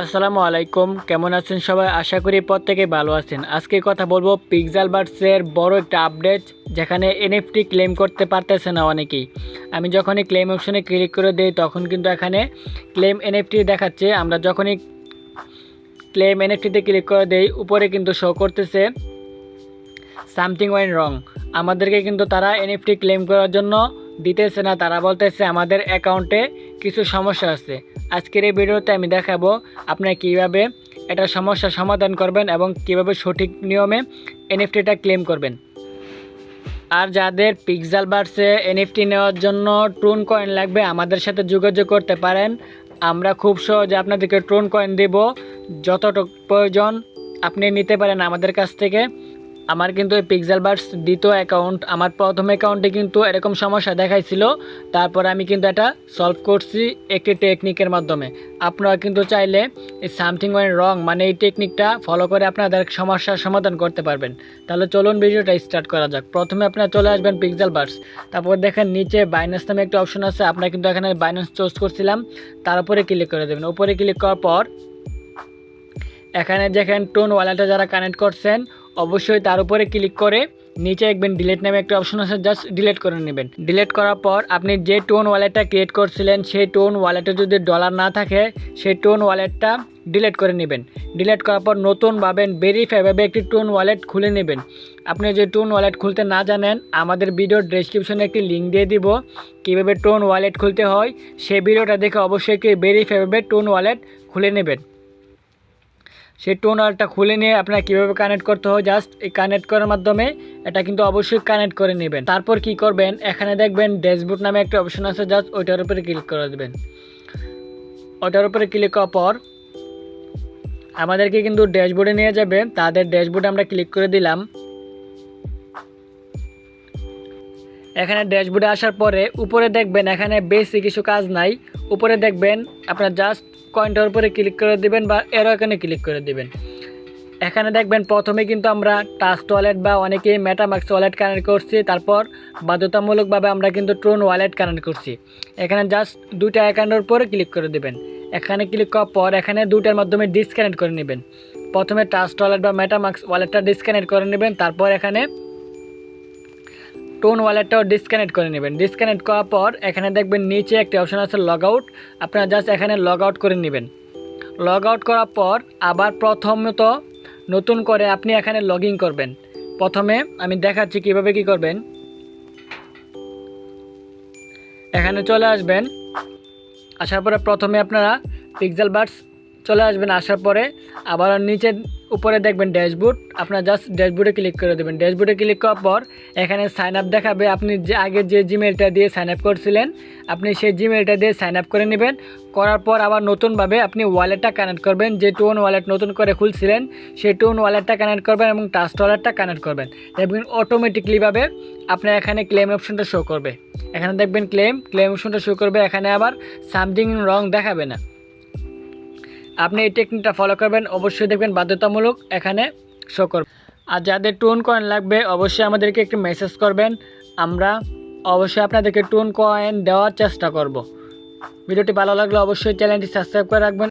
আসসালামু আলাইকুম। কেমন আছেন সবাই? আশা করি প্রত্যেকে ভালো আছেন। আজকে কথা বলব পিক্সেল বার্ডসের বড় একটা আপডেট যেখানে এনএফটি ক্লেম করতে পারতেছে না অনেকেই। আমি যখনই ক্লেম অপশনে ক্লিক করে দিই, তখন কিন্তু এখানে ক্লেম এনএফটি দেখাচ্ছে। আমরা যখনই ক্লেম এনএফটিতে ক্লিক করে দেই, উপরে কিন্তু শো করতেছে সামথিং ওয়েন রং আমাদেরকে কিন্তু তারা এনএফটি ক্লেম করার জন্য দিতেছে না। তারা বলতেছে আমাদের অ্যাকাউন্টে কিছু সমস্যা আছে। আজকের এই ভিডিওতে আমি দেখাবো আপনারা কীভাবে এটা সমস্যার সমাধান করবেন এবং কীভাবে সঠিক নিয়মে এনএফটিটা ক্লেম করবেন। আর যাদের পিক্সেল বাড়ছে, এনএফটি নেওয়ার জন্য ট্রোন কয়েন লাগবে, আমাদের সাথে যোগাযোগ করতে পারেন। আমরা খুব সহজে আপনাদেরকে ট্রোন কয়েন দেব। যতটুক প্রয়োজন আপনি নিতে পারেন আমাদের কাছ থেকে। আমার কিন্তু এই পিক্সেল বার্স দ্বিতীয় অ্যাকাউন্ট আমার প্রথম অ্যাকাউন্টে কিন্তু এরকম সমস্যা দেখাইছিল। তারপর আমি কিন্তু এটা সলভ করছি একটি টেকনিকের মাধ্যমে। আপনারা কিন্তু চাইলে সামথিং ওয়ান রং মানে এই টেকনিকটা ফলো করে আপনাদের সমস্যার সমাধান করতে পারবেন। তাহলে চলুন ভিডিওটা স্টার্ট করা যাক। প্রথমে আপনারা চলে আসবেন পিক্সেল বার্স তারপর দেখেন নিচে বাইন্যান্স নামে একটা অপশন আছে, আপনারা কিন্তু এখানে বাইন্যান্স চুজ করছিলাম। তার উপরে ক্লিক করে দেবেন। উপরে ক্লিক করার পর এখানে দেখেন টোন ওয়ালেটে যারা কানেক্ট করছেন অবশ্যই তার উপরে ক্লিক করে নিচে দেখবেন ডিলেট নামে একটা অপশন আছে জাস্ট ডিলেট করে নেবেন। ডিলেট করার পর আপনি যে টোন ওয়ালেটটা ক্রিয়েট করছিলেন, সেই টোন ওয়ালেটে যদি ডলার না থাকে, সেই টোন ওয়ালেটটা ডিলেট করে নেবেন। ডিলেট করার পর নতুনভাবে ভেরিফাইভাবে একটি টোন ওয়ালেট খুলে নেবেন। আপনি যে টোন ওয়ালেট খুলতে না জানেন, আমাদের ভিডিওর ডেসক্রিপশনে একটি লিঙ্ক দিয়ে দিব, কীভাবে টোন ওয়ালেট খুলতে হয়। সেই ভিডিওটা দেখে অবশ্যই একটি ভেরিফাইভাবে টোন ওয়ালেট খুলে নেবেন। সেই টোন ওয়ালটা খুলে নিয়ে আপনার কীভাবে কানেক্ট করতে হয়? জাস্ট এই কানেক্ট করার মাধ্যমে এটা কিন্তু অবশ্যই কানেক্ট করে নেবেন। তারপর কি করবেন? এখানে দেখবেন ড্যাশবোর্ড নামে একটা অপশন আছে জাস্ট ওইটার উপরে ক্লিক করে দেবেন। ওইটার উপরে ক্লিক করার পর আমাদেরকে কিন্তু ড্যাশবোর্ডে নিয়ে যাবে। তাদের ড্যাশবোর্ডে আমরা ক্লিক করে দিলাম। এখানে ড্যাশবোর্ডে আসার পরে উপরে দেখবেন এখানে বেশি কিছু কাজ নাই। উপরে দেখবেন আপনার জাস্ট কয়েনটার উপরে ক্লিক করে দিবেন বা এরও এখানে ক্লিক করে দিবেন। এখানে দেখবেন প্রথমে কিন্তু আমরা টাচ ওয়ালেট বা অনেকেই মেটামাক্স ওয়ালেট কানেক্ট করছি, তারপর বাধ্যতামূলকভাবে আমরা কিন্তু ট্রোন ওয়ালেট কানেক্ট করছি। এখানে জাস্ট দুইটা অ্যাকাউন্টের উপরে ক্লিক করে দেবেন। এখানে ক্লিক করার পর এখানে দুইটার মাধ্যমে ডিসকানেক্ট করে নেবেন। প্রথমে টাচ ওয়ালেট বা মেটামাক্স ওয়ালেটটা ডিসকানেক্ট করে নেবেন, তারপর এখানে টোন ওয়ালেটটাও ডিসকানেক্ট করে নেবেন। ডিসকানেক্ট করার পর এখানে দেখবেন নিচে একটি অপশান আছে লগ আউট আপনারা জাস্ট এখানে লগ আউট করে নেবেন। লগ আউট করার পর আবার প্রথমত নতুন করে আপনি এখানে লগ করবেন। প্রথমে আমি দেখাচ্ছি কীভাবে কি করবেন। এখানে চলে আসবেন। আসার পরে প্রথমে আপনারা পিক্সেল বার্ডস চলে আসবেন। আসার পরে আবার নিচে উপরে দেখবেন ড্যাশবোর্ড, আপনার জাস্ট ড্যাশবোর্ডে ক্লিক করে দেবেন। ড্যাশবোর্ডে ক্লিক করার পর এখানে সাইন আপ দেখাবে। আপনি যে আগে যে জিমেলটা দিয়ে সাইন আপ করছিলেন, আপনি সেই জিমেলটা দিয়ে সাইন আপ করে নেবেন। করার পর আবার নতুনভাবে আপনি ওয়ালেটটা কানেক্ট করবেন। যে টোন ওয়ালেট নতুন করে খুলছিলেন সেই টোন ওয়ালেটটা কানেক্ট করবেন এবং টাস্ট ওয়ালেটটা কানেক্ট করবেন। এবং অটোমেটিকলিভাবে আপনার এখানে ক্লেম অপশনটা শো করবে। এখানে দেখবেন ক্লেম ক্লেম অপশনটা শো করবে। এখানে আবার সামথিং রং দেখাবে না। আপনি এই টেকনিকটা ফলো করবেন, অবশ্যই দেখবেন বাধ্যতামূলক এখানে শো করবে। আর যাদের টোন কয়েন লাগবে, অবশ্যই আমাদেরকে একটু মেসেজ করবেন। আমরা অবশ্যই আপনাদেরকে টোন কয়েন দেওয়ার চেষ্টা করব। ভিডিওটি ভালো লাগলে অবশ্যই চ্যানেলটি সাবস্ক্রাইব করে রাখবেন।